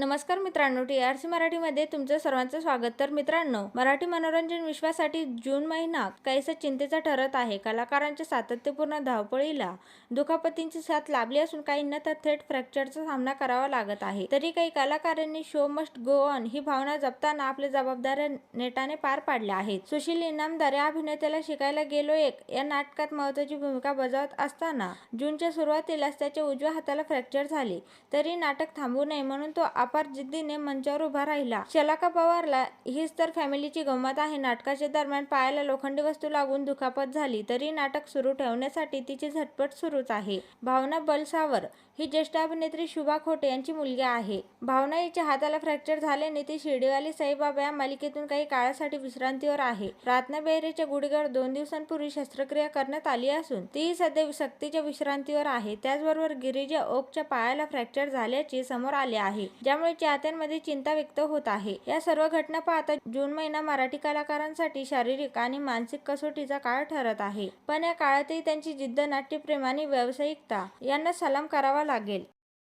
नमस्कार मित्रांनो T R C मराठीमध्ये तुमचं सर्वांचं स्वागत. तर मित्रांनो मराठी मनोरंजन विश्वासाठी जून महिना काहीसा चिंतेचा ठरत आहे? कलाकारांच्या सातत्यपूर्ण धावपळीला दुखापतींची साथ लाभली असून काहींना तर थेट फ्रॅक्चरचा सामना करावा लागत आहे. तरी काही कलाकारांनी शो मस्ट गो ऑन ही भावना जपताना आपल्या जबाबदाऱ्या नेटाने पार पाडल्या आहेत. सुशील इनामदार या अभिनेत्याला शिकायला गेलो एक या नाटकात महत्वाची भूमिका बजावत असताना जूनच्या सुरुवातीलाच त्याच्या उजव्या हाताला फ्रॅक्चर झाले. तरी नाटक थांबू नये म्हणून तो अपार जिद्दीने मंचावर उभा राहिला. शलाका पवारला हीच तर फॅमिलीची गंमत आहे. नाटकाच्या दरम्यान पायाला लोखंडी वस्तू लागून दुखापत झाली तरी नाटक सुरू ठेवण्यासाठी तिची झटपट सुरूच आहे. भावना बलसावर ही ज्येष्ठ अभिनेत्री शुभा खोटे यांची मुलगी आहे. भावना हिच्या हाताला फ्रॅक्चर झाल्याने ती शिर्डीवाली साईबाबा या मालिकेतून काही काळासाठी विश्रांतीवर आहे. प्रार्थना बेहरेच्या गुडघ्यावर दोन दिवसांपूर्वी शस्त्रक्रिया करण्यात आली असून तीही सध्या सक्तीच्या विश्रांतीवर आहे. त्याचबरोबर गिरिजा ओकच्या पायाला फ्रॅक्चर झाल्याचे समोर आले आहे. ज्या त्यामुळे चाहत्यांमध्ये चिंता व्यक्त होत आहे. या सर्व घटना पाहता जून महिना मराठी कलाकारांसाठी शारीरिक आणि मानसिक कसोटीचा काळ ठरत आहे. पण या काळातही त्यांची जिद्द नाट्यप्रेम आणि व्यावसायिकता यांना सलाम करावा लागेल.